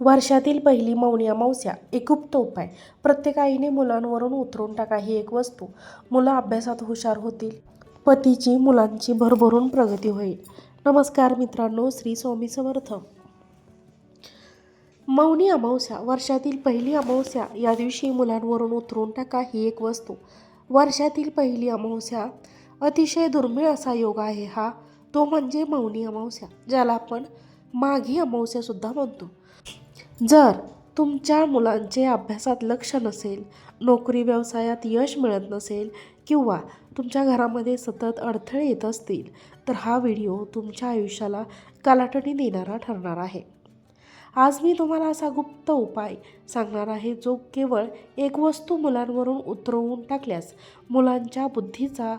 वर्षातील पहिली मौनी अमावस्या एकुप्त उपाय प्रत्येक आईने मुलांवरून उतरून टाका ही एक वस्तू. मुलं अभ्यासात हुशार होतील. पतीची मुलांची भरभरून प्रगती होईल. नमस्कार मित्रांनो श्री स्वामी समर्थ. मौनी अमावस्या वर्षातील पहिली अमावस्या या दिवशी मुलांवरून उतरून टाका ही एक वस्तू. वर्षातील पहिली अमावस्या अतिशय दुर्मिळ असा योग आहे हा. तो म्हणजे मौनी अमावस्या ज्याला आपण माघी अमावस्यासुद्धा म्हणतो. जर तुमच्या मुलांचे अभ्यासात लक्ष नसेल नोकरी व्यवसायात यश मिळत नसेल किंवा तुमच्या घरामध्ये सतत अडथळे येत असतील तर हा व्हिडिओ तुमच्या आयुष्याला कालाटणी देणारा ठरणार आहे. आज मी तुम्हाला असा गुप्त उपाय सांगणार आहे जो केवळ एक वस्तू मुलांवरून उतरवून टाकल्यास मुलांच्या बुद्धीचा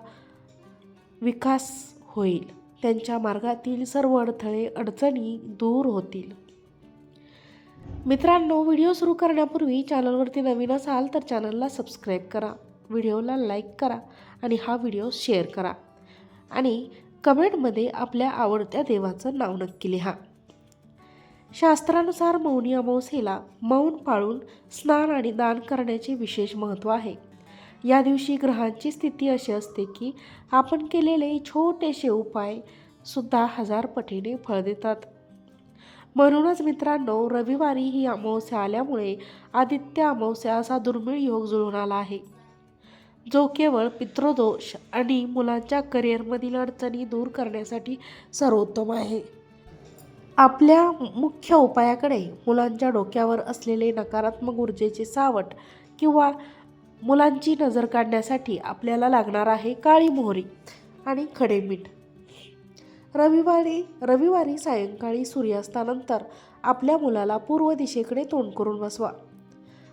विकास होईल. त्यांच्या मार्गातील सर्व अडथळे अडचणी दूर होतील. मित्रांनो व्हिडिओ सुरू करण्यापूर्वी चॅनलवरती नवीन असाल तर चॅनलला सबस्क्राईब करा व्हिडिओला लाईक करा आणि हा व्हिडिओ शेअर करा. आणि कमेंटमध्ये आपल्या आवडत्या देवाचं नाव नक्की लिहा. शास्त्रानुसार मौनी अमावस्येला मौन पाळून स्नान आणि दान करण्याचे विशेष महत्त्व आहे. या दिवशी ग्रहांची स्थिती अशी असते की आपण केलेले छोटेसे उपाय सुद्धा हजार पटीने फळ देतात. म्हणूनच मित्रांनो रविवारी ही अमावस्या आल्यामुळे आदित्य अमावस्या असा दुर्मिळ योग जुळून आला आहे. जो केवळ पितृदोष आणि मुलांच्या करिअरमधील अडचणी दूर करण्यासाठी सर्वोत्तम आहे. आपल्या मुख्य उपायाकडे मुलांच्या डोक्यावर असलेले नकारात्मक ऊर्जेचे सावट किंवा मुलांची नजर काढण्यासाठी आपल्याला लागणार आहे काळी मोहरी आणि खडे मीठ रविवारी रविवारी सायंकाळी सूर्यास्तानंतर आपल्या मुलाला पूर्व दिशेकडे तोंड करून बसवा.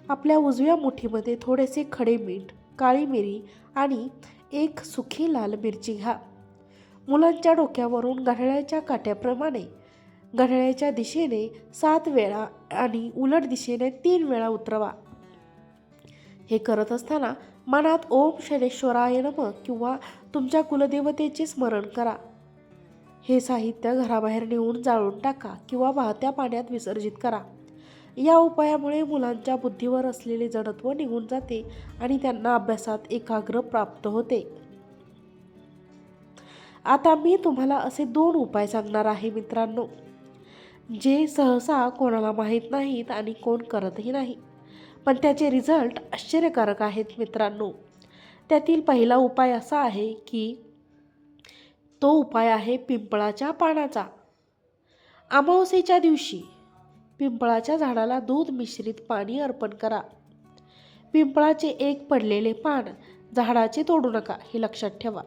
आपल्या उजव्या मुठीमध्ये थोडेसे खडे मीठ काळी मिरी आणि एक सुखी लाल मिरची घ्या. मुलांच्या डोक्यावरून घड्याळ्याच्या काट्याप्रमाणे घड्याळ्याच्या दिशेने सात वेळा आणि उलट दिशेने तीन वेळा उतरवा. हे करत असताना मनात ओम शनेश्वराय नम किंवा तुमच्या कुलदेवतेचे स्मरण करा. हे साहित्य घराबाहेर नेऊन जाळून टाका किंवा वाहत्या पाण्यात विसर्जित करा. या उपायामुळे मुलांच्या बुद्धीवर असलेले जडत्व निघून जाते आणि त्यांना अभ्यासात एकाग्र प्राप्त होते. आता मी तुम्हाला असे दोन उपाय सांगणार आहे मित्रांनो. जे सहसा कोणाला माहीत नाहीत आणि कोण करतही नाही पण त्याचे रिझल्ट आश्चर्यकारक आहेत मित्रांनो. त्यातील पहिला उपाय असा आहे की तो उपाय आहे पिंपळाच्या पानाचा. अमावस्येच्या दिवशी पिंपळाच्या झाडाला दूध मिश्रित पाणी अर्पण करा. पिंपळाचे एक पडलेले पान झाडाचे तोडू नका हे लक्षात ठेवा.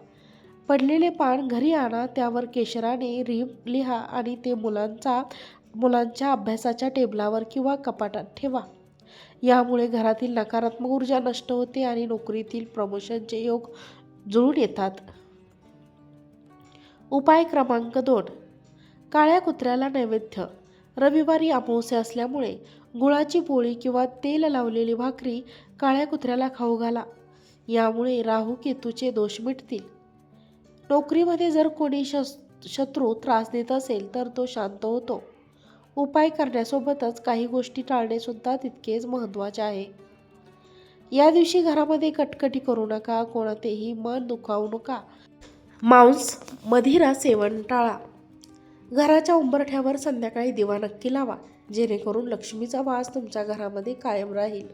पडलेले पान घरी आणा त्यावर केशराने रीम लिहा आणि ते मुलांचा मुलांच्या अभ्यासाच्या टेबलावर किंवा कपाटात ठेवा. यामुळे घरातील नकारात्मक ऊर्जा नष्ट होते आणि नोकरीतील प्रमोशनचे योग जुळून येतात. उपाय क्रमांक दोन. काळ्या कुत्र्याला नैवेद्य. रविवारी अमावस्या असल्यामुळे गुळाची पोळी किंवा तेल लावलेली भाकरी काळ्या कुत्र्याला खाऊ घाला. यामुळे राहू केतूचे दोष मिटतील. नोकरीमध्ये जर कोणी शस शत्रू त्रास देत असेल तर तो शांत होतो. उपाय करण्यासोबतच काही गोष्टी टाळणेसुद्धा तितकेच महत्त्वाचे आहे. या दिवशी घरामध्ये कटकटी करू नका कोणतेही मन दुखावू नका. मांस मधिरा सेवन टाळा घराच्या उंबरठ्यावर संध्याकाळी दिवा नक्की लावा जेणेकरून लक्ष्मीचा वास तुमच्या घरामध्ये कायम राहील.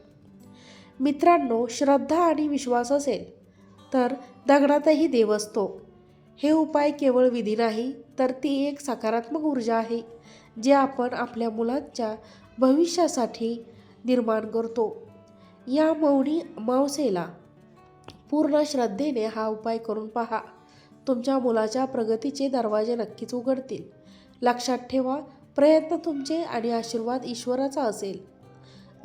मित्रांनो श्रद्धा आणि विश्वास असेल तर दगडातही देव असतो. हे उपाय केवळ विधी नाही तर ती एक सकारात्मक ऊर्जा आहे जे आपण आपल्या मुलांच्या भविष्यासाठी निर्माण करतो. या मौनी मावसेला पूर्ण श्रद्धेने हा उपाय करून पहा. तुमच्या मुलाच्या प्रगतीचे दरवाजे नक्कीच उघडतील. लक्षात ठेवा प्रयत्न तुमचे आणि आशीर्वाद ईश्वराचा असेल.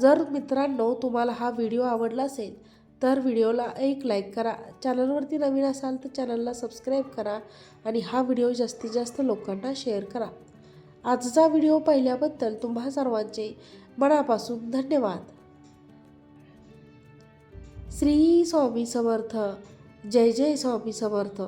जर मित्रांनो तुम्हाला हा व्हिडिओ आवडला असेल तर व्हिडिओला एक लाईक करा. चॅनलवरती नवीन असाल तर चॅनलला सबस्क्राईब करा आणि हा व्हिडिओ जास्तीत जास्त लोकांना शेअर करा. आजचा व्हिडिओ पाहिल्याबद्दल तुम्हा सर्वांचे मनापासून धन्यवाद. श्री स्वामी समर्थ. जय जय स्वामी समर्थ.